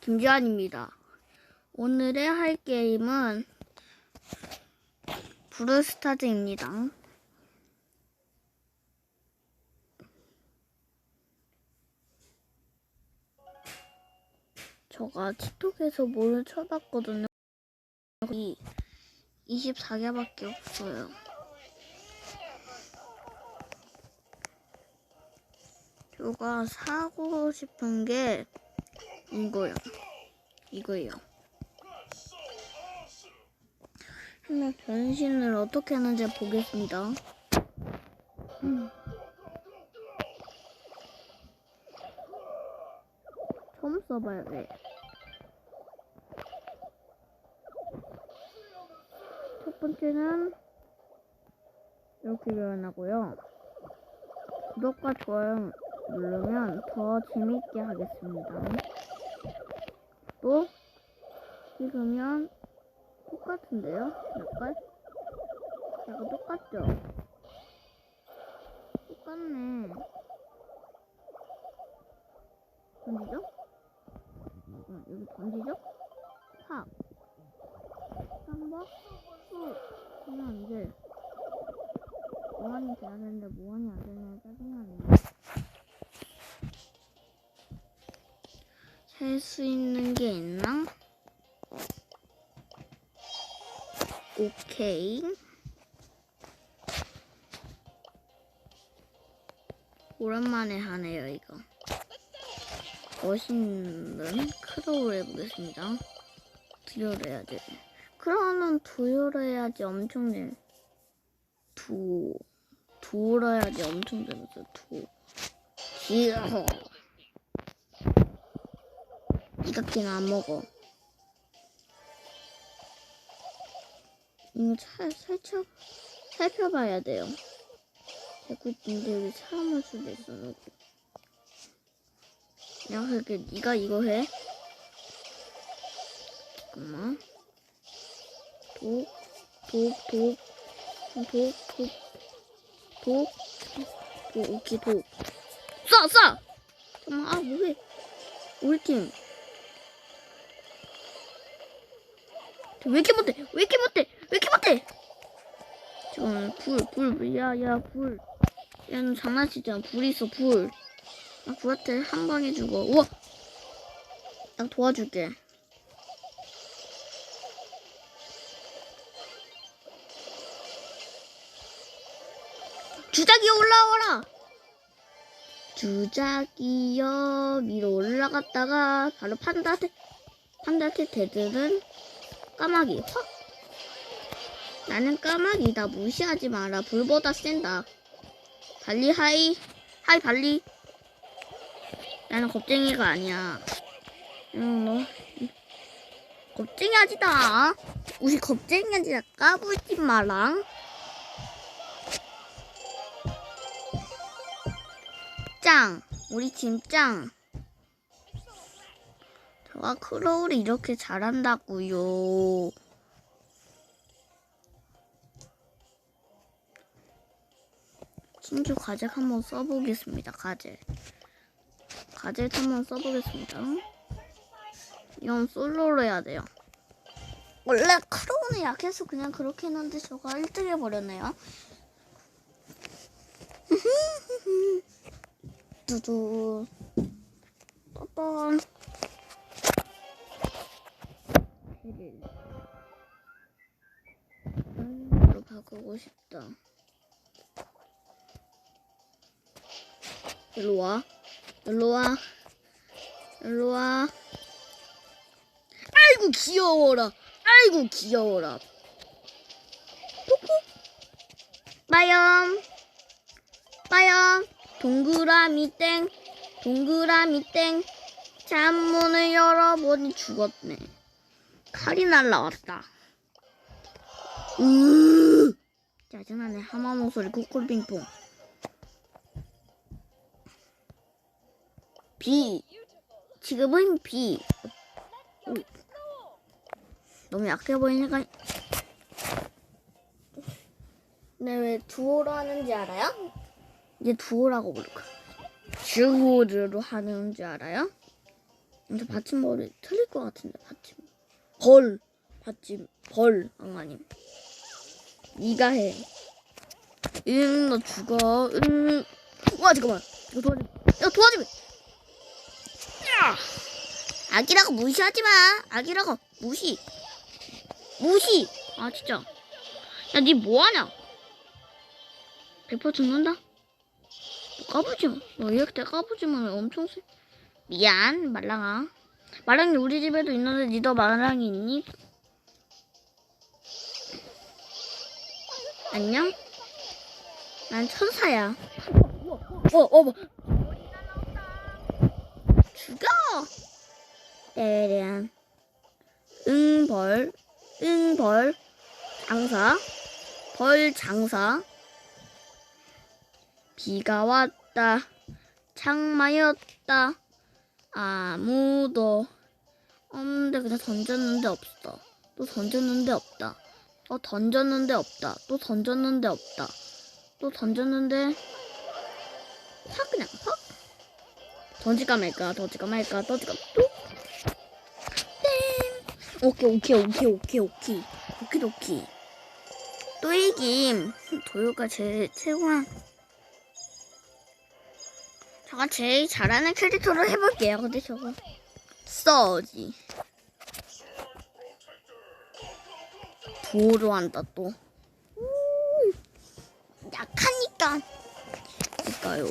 김지환입니다. 오늘의 할 게임은 브루스타즈입니다. 제가 틱톡에서 뭘 쳐봤거든요. 이 24개밖에 없어요. 제가 사고 싶은 게 이거요. 이거예요. 한번 변신을 어떻게 하는지 보겠습니다. 음. 처음 써봐야 돼. 첫 번째는 이렇게 변하고요. 구독과 좋아요 누르면 더 재밌게 하겠습니다. 또 찍으면 똑같은데요? 약간? 약간 똑같죠? 똑같네. 던지죠? 응, 여기 던지죠? 팍. 한번 후. 그러면 이제 무한이 돼야 되는데 무한이 안 되면 짜증나네. 셀 수 있는 게 있나? 오케이. 오랜만에 하네요, 이거. 멋있는 크로우를 해보겠습니다. 두요를 해야 돼. 크로우는 두요를 해야지 엄청 내. 두. 두를 해야지 엄청 되면서 두. 기어. 이각기는 안 먹어. 이거 차, 살짝 살펴봐야 돼요. 근데 여기 사람 올 수도 있어. 여기. 야, 그렇게 네가 이거 해. 잠깐만. 독, 독, 독, 독, 독, 독, 독, 오케이, 독. 쏴, 쏴! 잠깐만, 아, 뭐해. 우리 팀. 왜 이렇게 못해? 왜 이렇게 못해? 왜 이렇게 못해? 지금 불, 불, 야, 야, 불. 야, 너 장난치잖아. 불 있어, 불. 나 불한테 한 방에 죽어. 우와! 나 도와줄게. 주작이 올라와라! 주작이여 위로 올라갔다가 바로 판다한테 판다한테 대들은 까마귀. 확 나는 까마귀다. 무시하지 마라. 불보다 센다. 발리 하이. 하이 발리. 나는 겁쟁이가 아니야. 응, 너 겁쟁이 하지다. 우리 겁쟁이 하지다 까불지 마라. 짱. 우리 팀 짱. 제가 크로우를 이렇게 잘한다고요. 신규 가젤 한번 써보겠습니다. 가젤. 가젤 한번 써보겠습니다. 이건 솔로로 해야 돼요. 원래 크로우는 약해서 그냥 그렇게 했는데 저가 1등 해버렸네요. 두두. 로 바꾸고 싶다. 일로 와. 일로 와. 일로 와. 아이고 귀여워라. 아이고 귀여워라. 뽀뽀. 빠염. 빠염. 동그라미 땡. 동그라미 땡. 잠문을 열어보니 죽었네. 칼이 날라왔다. 으 짜증나네. 하마 목소리 쿠쿨빙퐁. B. 지금은. 오. 너무 약해 보이니까. 네, 왜 두오로 하는지 알아요? 이제 두오라고 부를 거야. 주호르로 하는 줄 알아요? 근데 받침벌이 틀릴 것 같은데 받침. 벌 받침 벌 엉아님. 네가 해. 응, 너 죽어. 응. 와 잠깐만. 이거 도와줘. 야 도와줘. 야. 아기라고 무시하지 마. 아기라고 무시. 무시. 아 진짜. 야 니 뭐하냐? 100% 죽는다. 까부지 마. 너 이렇게 까부지면 엄청 세. 미안 말랑아. 말랑이 우리 집에도 있는데 니도 말랑이 있니? 안녕? 난 천사야. 어, 어, 뭐. 죽여! 때리안. 응벌, 응벌, 장사, 벌 장사. 비가 왔다. 장마였다. 아무도 없는데 그냥 던졌는데 없어. 또 던졌는데 없다. 또 던졌는데 없다. 또 던졌는데 없다. 또 던졌는데 확 그냥 확 던질까 말까 던질까 말까 던질까 또 땡. 오케이 오케이 오케이 오케이 오케이 오케이 오케이 또 이김 도요가 제일 최고야. 제가 제일 잘하는 캐릭터로 해볼게요. 근데 저거 써지 도로 한다 또. 음, 약하니까. 그러니까요.